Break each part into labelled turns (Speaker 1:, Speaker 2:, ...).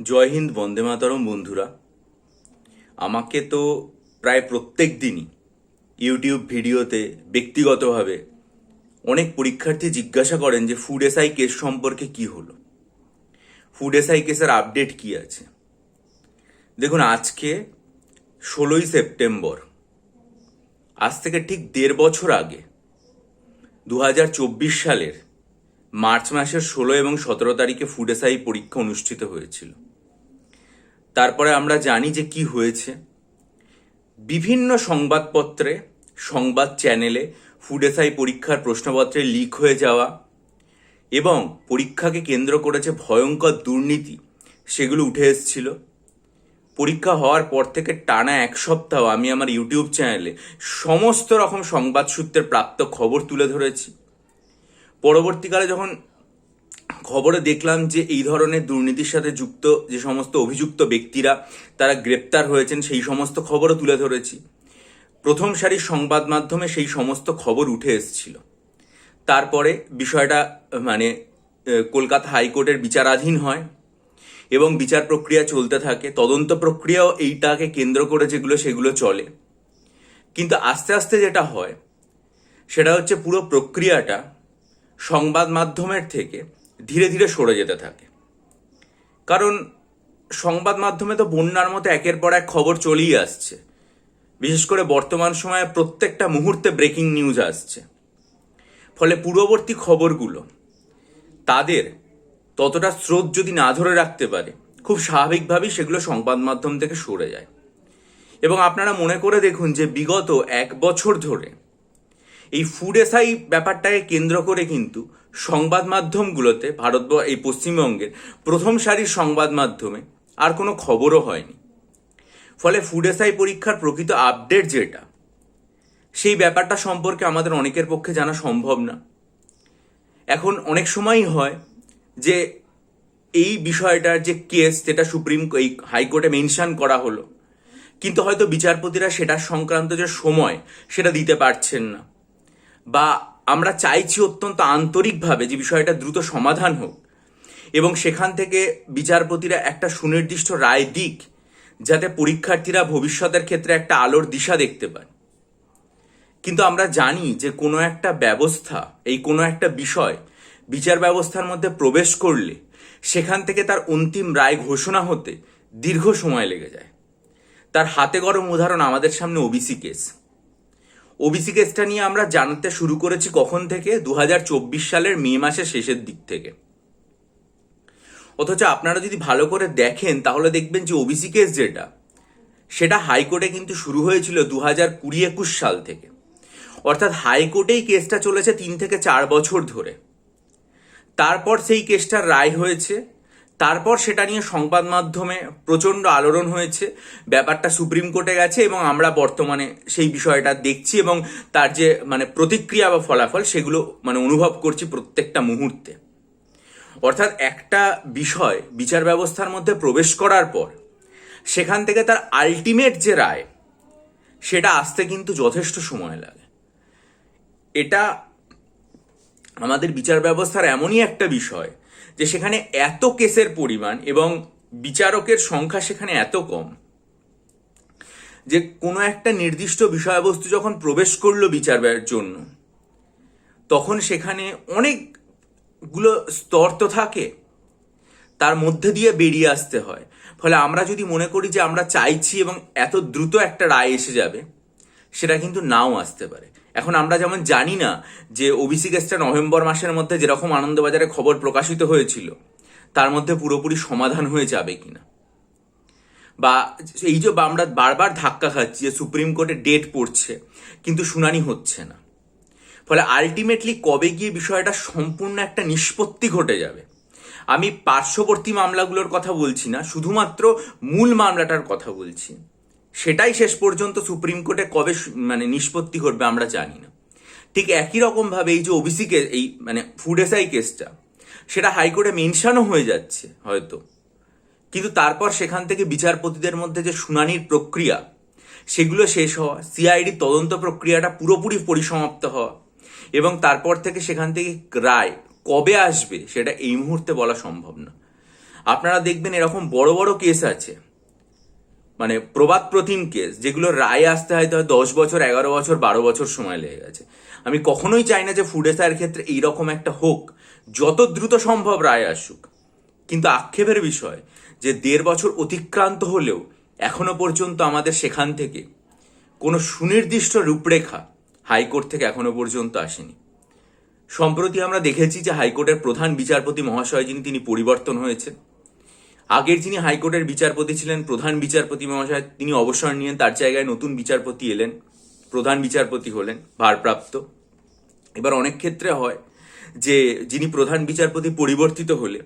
Speaker 1: জয় হিন্দ, বন্দে মাতরম বন্ধুরা। আমাকে তো প্রায় প্রত্যেক দিনই ইউটিউব ভিডিওতে ব্যক্তিগতভাবে অনেক পরীক্ষার্থী জিজ্ঞাসা করেন যে ফুড এসআই কেস সম্পর্কে কি হলো? ফুড এসআই কেসের আপডেট কি আছে? দেখুন, আজকে ষোলোই সেপ্টেম্বর, আজ থেকে ঠিক দেড় বছর আগে দু হাজার চব্বিশ সালের মার্চ মাসের ষোলো এবং সতেরো তারিখে ফুড এসআই পরীক্ষা অনুষ্ঠিত হয়েছিল। তারপরে আমরা জানি যে কি হয়েছে। বিভিন্ন সংবাদপত্রে, সংবাদ চ্যানেলে ফুড এসআই পরীক্ষার প্রশ্নপত্রে লিক হয়ে যাওয়া এবং পরীক্ষাকে কেন্দ্র করেছে ভয়ঙ্কর দুর্নীতি, সেগুলো উঠে এসেছিল। পরীক্ষা হওয়ার পর থেকে টানা এক সপ্তাহ আমি আমার ইউটিউব চ্যানেলে সমস্ত রকম সংবাদ সূত্রের প্রাপ্ত খবর তুলে ধরেছি। পরবর্তীকালে যখন খবরে দেখলাম যে এই ধরনের দুর্নীতির সাথে যুক্ত যে সমস্ত অভিযুক্ত ব্যক্তিরা তারা গ্রেপ্তার হয়েছেন, সেই সমস্ত খবরও তুলে ধরেছি। প্রথম সারির সংবাদ মাধ্যমে সেই সমস্ত খবর উঠে এসেছিল। তারপরে বিষয়টা মানে কলকাতা হাইকোর্টের বিচারাধীন হয় এবং বিচার প্রক্রিয়া চলতে থাকে। তদন্ত প্রক্রিয়াও এইটাকে কেন্দ্র করে যেগুলো, সেগুলো চলে। কিন্তু আস্তে আস্তে যেটা হয়, সেটা হচ্ছে পুরো প্রক্রিয়াটা সংবাদ মাধ্যমের থেকে ধীরে ধীরে সরে যেতে থাকে। কারণ সংবাদ মাধ্যমে তো বন্যার মতো একের পর এক খবর চলেই আসছে। বিশেষ করে বর্তমান সময়ে প্রত্যেকটা মুহূর্তে ব্রেকিং নিউজ আসছে। ফলে পূর্ববর্তী খবরগুলো, তাদের ততটা স্রোত যদি না ধরে রাখতে পারে, খুব স্বাভাবিকভাবেই সেগুলো সংবাদ মাধ্যম থেকে সরে যায়। এবং আপনারা মনে করে দেখুন যে বিগত এক বছর ধরে এই ফুড এসআই ব্যাপারটাকে কেন্দ্র করে কিন্তু সংবাদ মাধ্যমগুলোতে ভারত এই পশ্চিমবঙ্গের প্রথম সারির সংবাদ মাধ্যমে আর কোনো খবরও হয়নি। ফলে ফুড এসআই পরীক্ষার প্রকৃত আপডেট যেটা, সেই ব্যাপারটা সম্পর্কে আমাদের অনেকের পক্ষে জানা সম্ভব না। এখন অনেক সময়ই হয় যে এই বিষয়টার যে কেস যেটা সুপ্রিম এই হাইকোর্টে মেনশন করা হলো, কিন্তু হয়তো বিচারপতিরা সেটার সংক্রান্ত যে সময় সেটা দিতে পারছেন না। বা আমরা চাইছি অত্যন্ত আন্তরিকভাবে যে বিষয়টা দ্রুত সমাধান হোক। এবং সেখান থেকে বিচারপতিরা একটা সুনির্দিষ্ট রায় দিক, যাতে পরীক্ষার্থীরা ভবিষ্যতের ক্ষেত্রে একটা আলোর দিশা দেখতে পায় কিন্তু আমরা জানি যে কোনো একটা ব্যবস্থা, এই কোনো একটা বিষয় বিচার ব্যবস্থার মধ্যে প্রবেশ করলে সেখান থেকে তার অন্তিম রায় ঘোষণা হতে দীর্ঘ সময় লেগে যায়। তার হাতে গরম উদাহরণ আমাদের সামনে ওবিসি কেস। ওবিসি কেসটা নিয়ে আমরা জানতে শুরু করেছি কখন থেকে? দু হাজার চব্বিশ সালের মে মাসের শেষের দিক থেকে। অথচ আপনারা যদি ভালো করে দেখেন, তাহলে দেখবেন যে ওবিসি কেস যেটা, সেটা হাইকোর্টে কিন্তু শুরু হয়েছিল দু হাজার কুড়ি একুশ সাল থেকে। অর্থাৎ হাইকোর্টেই কেসটা চলেছে তিন থেকে চার বছর ধরে। তারপর সেই কেসটার রায় হয়েছে তারপর সেটা নিয়ে সংবাদ মাধ্যমে প্রচণ্ড আলোড়ন হয়েছে, ব্যাপারটা সুপ্রিম কোর্টে গেছে এবং আমরা বর্তমানে সেই বিষয়টা দেখছি এবং তার যে মানে প্রতিক্রিয়া বা ফলাফল সেগুলো মানে অনুভব করছি প্রত্যেকটা মুহূর্তে। অর্থাৎ একটা বিষয় বিচার ব্যবস্থার মধ্যে প্রবেশ করার পর, সেখান থেকে তার আলটিমেট যে রায়, সেটা আসতে কিন্তু যথেষ্ট সময় লাগে। এটা আমাদের বিচার ব্যবস্থার এমনই একটা বিষয় যে সেখানে এত কেসের পরিমাণ এবং বিচারকের সংখ্যা সেখানে এত কম, যে কোনো একটা নির্দিষ্ট বিষয়বস্তু যখন প্রবেশ করল বিচারের জন্য, তখন সেখানে অনেকগুলো স্তর তো থাকে, তার মধ্যে দিয়ে বেরিয়ে আসতে হয়। ফলে আমরা যদি মনে করি যে আমরা চাইছি এবং এত দ্রুত একটা রায় এসে যাবে, সেটা কিন্তু নাও আসতে পারে। এখন আমরা যেমন জানি না যে ওবিসি কেসটা নভেম্বর মাসের মধ্যে যেরকম আনন্দবাজারে খবর প্রকাশিত হয়েছিল, তার মধ্যে পুরোপুরি সমাধান হয়ে যাবে কিনা? বা এই যে আমরা বারবার ধাক্কা খাচ্ছি যে সুপ্রিম কোর্টে ডেট পড়ছে, কিন্তু শুনানি হচ্ছে না। ফলে আলটিমেটলি কবে গিয়ে বিষয়টা সম্পূর্ণ একটা নিষ্পত্তি ঘটে যাবে? আমি পার্শ্ববর্তী মামলাগুলোর কথা বলছি না, শুধুমাত্র মূল মামলাটার কথা বলছি। সেটাই শেষ পর্যন্ত সুপ্রিম কোর্টে কবে মানে নিষ্পত্তি ঘটবে আমরা জানি না। ঠিক একই রকম ভাবে এই যে ওবিসি কেস এই মানে ফুড এসআই কেসটা সেটা হাইকোর্টে মেনশনও হয়ে যাচ্ছে হয়তো। কিন্তু তারপর সেখান থেকে বিচারপতিদের মধ্যে যে শুনানির প্রক্রিয়া, সেগুলো শেষ হওয়া সিআইডি তদন্ত প্রক্রিয়াটা পুরোপুরি পরিসমাপ্ত হওয়া এবং তারপর থেকে সেখান থেকে রায় কবে আসবে, সেটা এই মুহূর্তে বলা সম্ভব না। আপনারা দেখবেন এরকম বড় বড় কেস আছে। মানে প্রবাদ প্রতিম কেস, যেগুলো রায় আসতে হয়তো দশ বছর, এগারো বছর, বারো বছর সময় লেগে গেছে। আমি কখনোই চাই না যে ফুড এসআইয়ের ক্ষেত্রে এইরকম একটা হোক, যত দ্রুত সম্ভব রায় আসুক। কিন্তু আক্ষেপের বিষয় যে দেড় বছর অতিক্রান্ত হলেও এখনও পর্যন্ত আমাদের সেখান থেকে কোনো সুনির্দিষ্ট রূপরেখা হাইকোর্ট থেকে এখনও পর্যন্ত আসেনি। সম্প্রতি আমরা দেখেছি যে হাইকোর্টের প্রধান বিচারপতি মহাশয় যিনি, তিনি পরিবর্তন হয়েছেন। আগের যিনি হাইকোর্টের বিচারপতি ছিলেন, প্রধান বিচারপতি মহাশয়, তিনি অবসর নিয়েন, তার জায়গায় নতুন বিচারপতি এলেন, প্রধান বিচারপতি হলেন, ভারপ্রাপ্ত। এবার অনেক ক্ষেত্রে হয় যে, যিনি প্রধান বিচারপতি পরিবর্তিত হলে,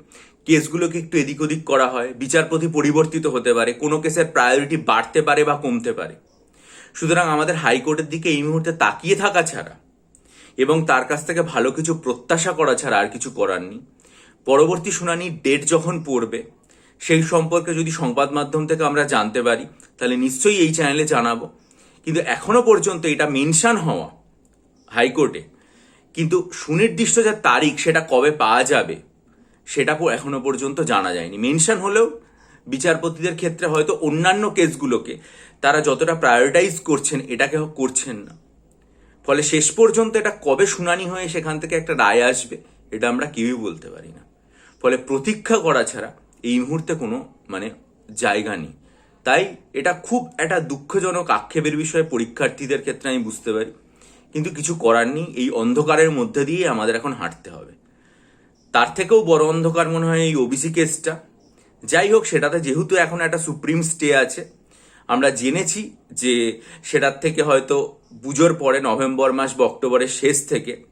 Speaker 1: কেসগুলোকে একটু এদিক ওদিক করা হয়, বিচারপতি পরিবর্তিত হতে পারে, কোনো কেসের প্রায়োরিটি বাড়তে পারে বা কমতে পারে। সুতরাং আমাদের হাইকোর্টের দিকে এই মুহূর্তে তাকিয়ে থাকা ছাড়া এবং তার কাছ থেকে ভালো কিছু প্রত্যাশা করা ছাড়া আর কিছু করার নেই। পরবর্তী শুনানির ডেট যখন পড়বে সেই সম্পর্কে যদি সংবাদ মাধ্যম থেকে আমরা জানতে পারি, তাহলে নিশ্চয়ই এই চ্যানেলে জানাব। কিন্তু এখনও পর্যন্ত এটা মেনশান হওয়া হাইকোর্টে, কিন্তু সুনির্দিষ্ট যে তারিখ সেটা কবে পাওয়া যাবে, সেটা এখনও পর্যন্ত জানা যায়নি। মেনশান হলেও বিচারপতিদের ক্ষেত্রে হয়তো অন্যান্য কেসগুলোকে তারা যতটা প্রায়োরিটাইজ করছেন, এটাকে করছেন না। ফলে শেষ পর্যন্ত এটা কবে শুনানি হয়ে সেখান থেকে একটা রায় আসবে, এটা আমরা কেউই বলতে পারি না। ফলে প্রতীক্ষা করা ছাড়া এই মুহূর্তে কোনো মানে জায়গা নেই। তাই এটা খুব একটা দুঃখজনক আক্ষেপের বিষয় পরীক্ষার্থীদের ক্ষেত্রে আমি বুঝতে পারি। কিন্তু কিছু করার নেই, এই অন্ধকারের মধ্যে দিয়ে আমাদের এখন হাঁটতে হবে। তার থেকেও বড় অন্ধকার মনে হয় এই ওবিসি কেসটা যাই হোক, সেটাতে যেহেতু এখন একটা সুপ্রিম স্টে আছে, আমরা জেনেছি যে সেটার থেকে হয়তো পুজোর পরে নভেম্বর মাস বা অক্টোবরের শেষ থেকে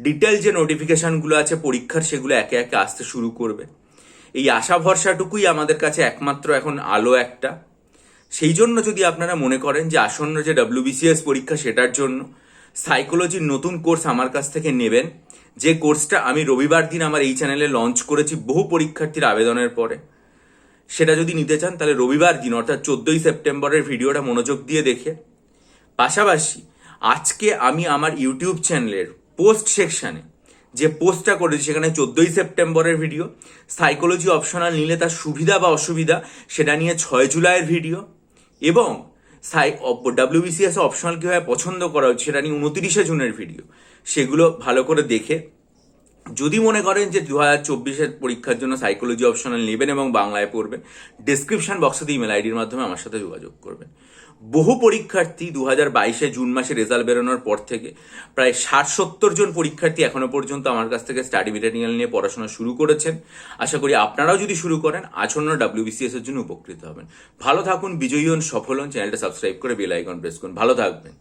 Speaker 1: ডিটেল যে নোটিফিকেশনগুলো আছে পরীক্ষার, সেগুলো একে একে আসতে শুরু করবে। এই আশা ভরসাটুকুই আমাদের কাছে একমাত্র এখন আলো একটা। সেই জন্য যদি আপনারা মনে করেন যে আসন্ন যে ডাব্লিউবিসিএস পরীক্ষা সেটার জন্য সাইকোলজির নতুন কোর্স আমার কাছ থেকে নেবেন, যে কোর্সটা আমি রবিবার দিন আমার এই চ্যানেলে লঞ্চ করেছি বহু পরীক্ষার্থীর আবেদনের পরে, সেটা যদি নিতে চান তাহলে রবিবার দিন, অর্থাৎ চোদ্দই সেপ্টেম্বরের ভিডিওটা মনোযোগ দিয়ে দেখে। পাশাপাশি আজকে আমি আমার ইউটিউব চ্যানেলের পোস্ট সেকশানে যে পোস্টটা করেছি, সেখানে চোদ্দই সেপ্টেম্বরের ভিডিও। সাইকোলজি অপশনাল নিলে তার সুবিধা বা অসুবিধা, সেটা নিয়ে ছয় জুলাইয়ের ভিডিও। এবং সাই ডাব্লিউবিসিএস অপশনাল কীভাবে পছন্দ করা হচ্ছে, সেটা নিয়ে উনতিরিশে জুনের ভিডিও। সেগুলো ভালো করে দেখে, যদি মনে করেন যে দু হাজার চব্বিশের পরীক্ষার জন্য সাইকোলজি অপশনাল নেবেন এবং বাংলায় পড়বেন ডিসক্রিপশন বক্সে ইমেল আইডির মাধ্যমে আমার সাথে যোগাযোগ করবেন। বহু পরীক্ষার্থী দু হাজার বাইশে জুন মাসে রেজাল্ট বেরোনোর পর থেকে প্রায় ষাট সত্তর জন পরীক্ষার্থী এখনও পর্যন্ত আমার কাছ থেকে স্টাডি মেটেরিয়াল নিয়ে পড়াশোনা শুরু করেছেন। আশা করি আপনারাও যদি শুরু করেন আসন্ন ডাব্লিউবিসিএস এর জন্য উপকৃত হবেন। ভালো থাকুন, বিজয়ী হন, সফল হন, চ্যানেলটা সাবস্ক্রাইব করে বেল আইকন প্রেস করুন। ভালো থাকবেন।